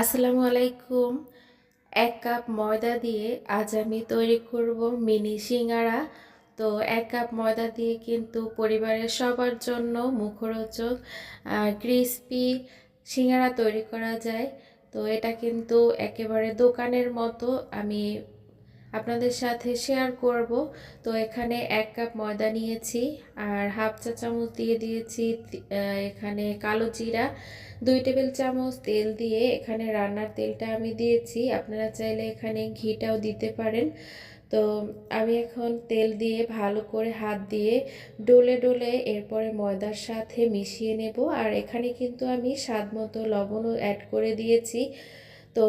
আসসালামু আলাইকুম। এক কাপ ময়দা দিয়ে আজ আমি তৈরি করব মিনি সিঙ্গারা। তো এক কাপ ময়দা দিয়ে কিন্তু পরিবারের সবার জন্য মুখরোচক ক্রিসপি সিঙ্গারা তৈরি করা যায়। তো এটা কিন্তু একেবারে দোকানের মতো। আমি আপনাদের সাথে শেয়ার করব। তো এখানে এক কাপ ময়দা নিয়েছি, আর হাফ চা চামচ দিয়ে দিয়েছি এখানে কালো জিরা, দুই টেবিল চামচ তেল দিয়ে এখানে রান্নার তেলটা আমি দিয়েছি। আপনারা চাইলে এখানে ঘিটাও দিতে পারেন। তো আমি এখন তেল দিয়ে ভালো করে হাত দিয়ে ডলে ডলে এরপরে ময়দার সাথে মিশিয়ে নেব। আর এখানে কিন্তু আমি স্বাদ মতো লবণও অ্যাড করে দিয়েছি। তো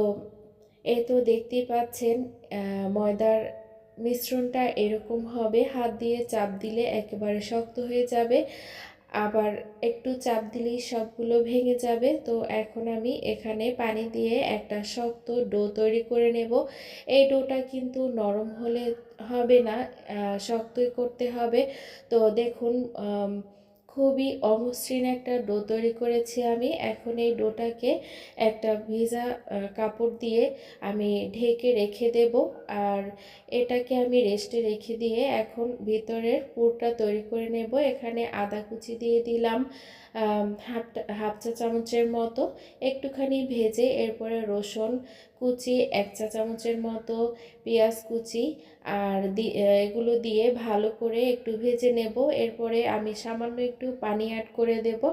এই তো দেখতেই পাচ্ছেন ময়দার মিশ্রণটা এরকম হবে। হাত দিয়ে চাপ দিলে একেবারে শক্ত হয়ে যাবে। আবার একটু চাপ দিলেই সবগুলো ভেঙে যাবে। তো এখন আমি এখানে পানি দিয়ে একটা শক্ত ডো তৈরি করে নেব। এই ডোটা কিন্তু নরম হলে হবে না শক্তই করতে হবে। তো দেখুন খুবই অমসৃণ একটা ডো তৈরি করেছি আমি। এখন এই ডোটাকে একটা ভিজা কাপড় দিয়ে আমি ঢেকে রেখে দেব। আর এটাকে আমি রেস্টে রেখে দিয়ে এখন ভিতরের পুরটা তৈরি করে নেব। এখানে আদা কুচি দিয়ে দিলাম হাফ হাফ চা চামচের মতো। একটুখানি ভেজে এরপরে রসুন কুচি, এক চা চামচের মতো পেঁয়াজ কুচি আর এগুলো দিয়ে ভালো করে একটু ভেজে নেব। এরপরে আমি সামান্য একটু পানি অ্যাড করে দেব।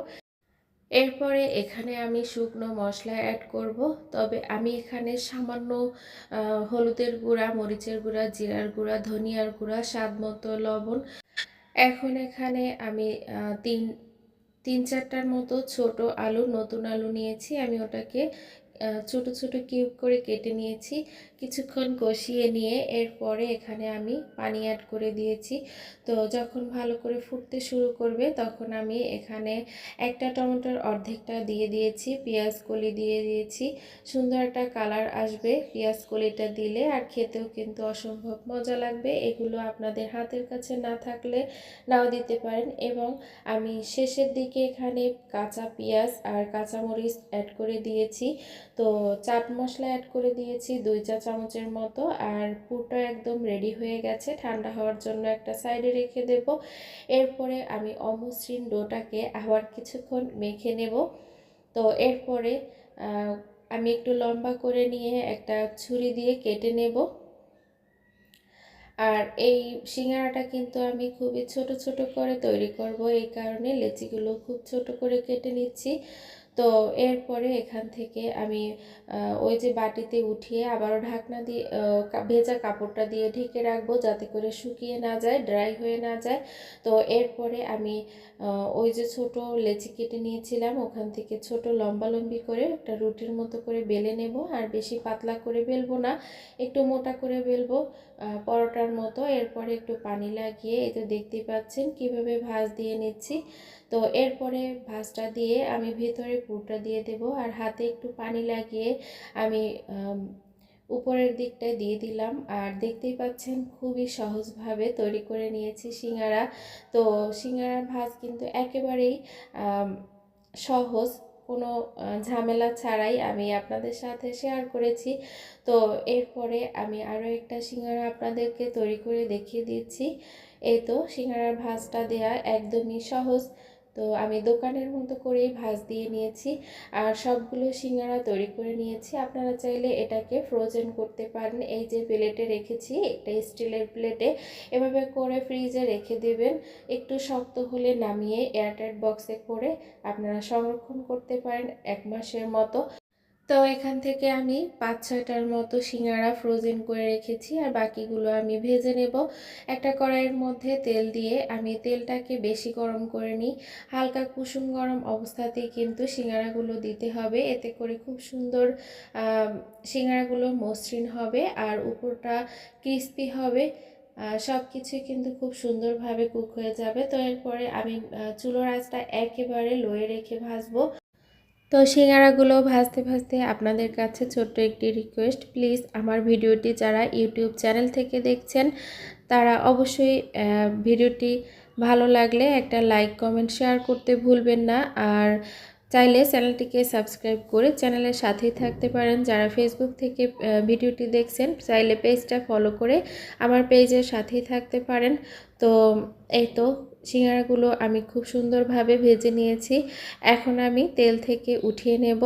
এরপরে এখানে আমি শুকনো মশলা অ্যাড করব। তবে আমি এখানে সামান্য হলুদের গুঁড়া, মরিচের গুঁড়া, জিরার গুঁড়া, ধনিয়ার গুঁড়া, স্বাদ মতো লবণ। এখন এখানে আমি তিন তিন চারটার মতো ছোট আলু, নতুন আলু নিয়েছি। আমি ওটাকে ছোট ছোট কিউব করে কেটে নিয়েছি। কিছুক্ষণ কষিয়ে নিয়ে এরপরে এখানে আমি পানি অ্যাড করে দিয়েছি। তো যখন ভালো করে ফুটতে শুরু করবে, তখন আমি এখানে একটা টমেটোর অর্ধেকটা দিয়ে দিয়েছি, পেঁয়াজ কলি দিয়ে দিয়েছি। সুন্দর একটা কালার আসবে পেঁয়াজ কলিটা দিলে, আর খেতেও কিন্তু অসম্ভব মজা লাগবে। এগুলো আপনাদের হাতের কাছে না থাকলে নাও দিতে পারেন। এবং আমি শেষের দিকে এখানে কাঁচা পেঁয়াজ আর কাঁচামরিচ অ্যাড করে দিয়েছি। তো চাট মশলা অ্যাড করে দিয়েছি দুই চা চামচের মতো। আর পুরটা একদম রেডি হয়ে গেছে। ঠান্ডা হওয়ার জন্য একটা সাইডে রেখে দেব। এরপরে আমি অমসৃণ ডোটাকে আবার কিছুক্ষণ মেখে নেব। তো এরপরে আমি একটু লম্বা করে নিয়ে একটা ছুরি দিয়ে কেটে নেব। আর এই সিঙ্গারাটা কিন্তু আমি খুবই ছোট ছোট করে তৈরি করব। এই কারণে লেচিগুলো খুব ছোট করে কেটে নিচ্ছি। তো এরপরে এখান থেকে আমি ওই যে বাটিতে উঠিয়ে আবারও ঢাকনা দিয়ে ভেজা কাপড়টা দিয়ে ঢেকে রাখব যাতে করে শুকিয়ে না যায় ড্রাই হয়ে না যায়। তো এরপরে আমি ওই যে ছোট লেচি কেটে নিয়েছিলাম, ওখান থেকে ছোট লম্বা লম্বি করে একটা রুটির মতো করে বেলে নেব। আর বেশি পাতলা করে বেলবো না, একটু মোটা করে বেলবো। পরোটার মতো। এরপরে একটু পানি লাগিয়ে এই তো দেখতেই পাচ্ছেন কীভাবে ভাঁজ দিয়ে নিচ্ছি। তো এরপরে ভাঁজটা দিয়ে আমি ভেতরে পুরটা দিয়ে দেব আর হাতে একটু পানি লাগিয়ে আমি উপরের দিকটায় দিয়ে দিলাম। আর দেখতেই পাচ্ছেন খুবই সহজভাবে তৈরি করে নিয়েছি সিঙ্গারা। তো সিঙ্গারার ভাঁজ কিন্তু একেবারেই সহজ। কোনো ঝামেলা ছাড়াই আমি আপনাদের সাথে শেয়ার করেছি। তো এরপরে আমি আরও একটা সিঙ্গারা আপনাদেরকে তৈরি করে দেখিয়ে দিচ্ছি। এই তো সিঙ্গারার ভাজটা দেওয়া একদমই সহজ। তো আমি দোকানের মতো করেই ভাজ দিয়ে নিয়েছি। আর সবগুলো সিঙ্গারা তৈরি করে নিয়েছি। আপনারা চাইলে এটাকে ফ্রোজেন করতে পারেন। এই যে প্লেটে রেখেছি, এটা স্টিলের প্লেটে এভাবে করে ফ্রিজে রেখে দেবেন। একটু শক্ত হলে নামিয়ে এয়ারটাইট বক্সে করে আপনারা সংরক্ষণ করতে পারেন এক মাসের মতো। তো এখান থেকে আমি পাঁচ, ছয়টার মতো সিঙ্গারা ফ্রোজেন করে রেখেছি আর বাকিগুলো আমি ভেজে নেব। একটা কড়াইয়ের মধ্যে তেল দিয়ে আমি তেলটাকে বেশি গরম করে নিই। হালকা কুসুম গরম অবস্থাতেই কিন্তু সিঙ্গারাগুলো দিতে হবে। এতে করে খুব সুন্দর সিঙ্গারাগুলো মসৃণ হবে আর উপরটা ক্রিস্পি হবে। সব কিছুই কিন্তু খুব সুন্দরভাবে কুক হয়ে যাবে। তো এরপরে আমি চুলোর আঁচটা একেবারে লোয়ে রেখে ভাজবো। তো সিঙ্গারাগুলো ভাজতে ভাজতে আপনাদের কাছে ছোট্ট একটি রিকোয়েস্ট প্লিজ আমার ভিডিওটি যারা ইউটিউব চ্যানেল থেকে দেখছেন, তারা অবশ্যই ভিডিওটি ভালো লাগলে একটা লাইক কমেন্ট শেয়ার করতে ভুলবেন না। আর চাইলে চ্যানেলটিকে সাবস্ক্রাইব করে চ্যানেলের সাথেই থাকতে পারেন। যারা ফেসবুক থেকে ভিডিওটি দেখছেন চাইলে পেজটা ফলো করে আমার পেজের সাথেই থাকতে পারেন। তো, এই তো সিঙ্গারাগুলো আমি খুব সুন্দরভাবে ভেজে নিয়েছি। এখন আমি তেল থেকে উঠিয়ে নেব।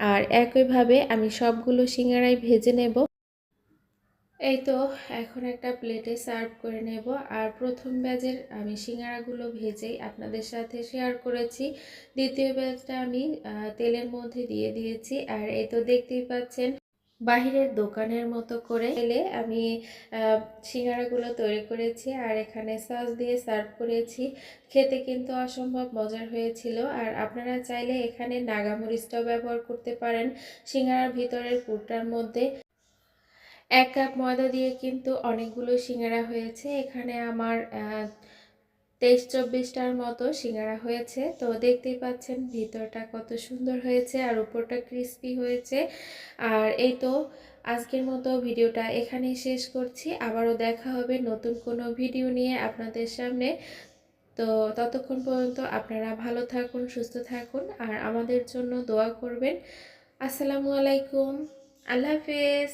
আর একইভাবে আমি সবগুলো সিঙ্গারাই ভেজে নেব। এই তো এখন একটা প্লেটে সার্ভ করে নেব। আর প্রথম ব্যাচের আমি সিঙ্গারাগুলো ভেজেই আপনাদের সাথে শেয়ার করেছি। দ্বিতীয় ব্যাচটা আমি তেলের মধ্যে দিয়ে দিয়েছি। আর এই তো দেখতেই পাচ্ছেন, বাহিরের দোকানের মতো করে এলে আমি সিঙ্গারাগুলো তৈরি করেছি। আর এখানে সস দিয়ে সার্ভ করেছি। খেতে কিন্তু অসম্ভব মজার হয়েছিল। আর আপনারা চাইলে এখানে নাগামরিচটাও ব্যবহার করতে পারেন। সিঙ্গারার ভিতরের পুরটার মধ্যে। এক কাপ ময়দা দিয়ে কিন্তু অনেকগুলো সিঙ্গারা হয়েছে। এখানে আমার তেইশ চব্বিশটার মতো সিঙ্গারা হয়েছে। তো দেখতেই পাচ্ছেন ভিতরটা কত সুন্দর হয়েছে আর উপরটা ক্রিস্পি হয়েছে। আর এই তো আজকের মতো ভিডিওটা এখানেই শেষ করছি। আবারও দেখা হবে নতুন কোনো ভিডিও নিয়ে আপনাদের সামনে। তো ততক্ষণ পর্যন্ত আপনারা ভালো থাকুন, সুস্থ থাকুন আর আমাদের জন্য দোয়া করবেন। আসসালামু আলাইকুম। আল্লাহ হাফেজ।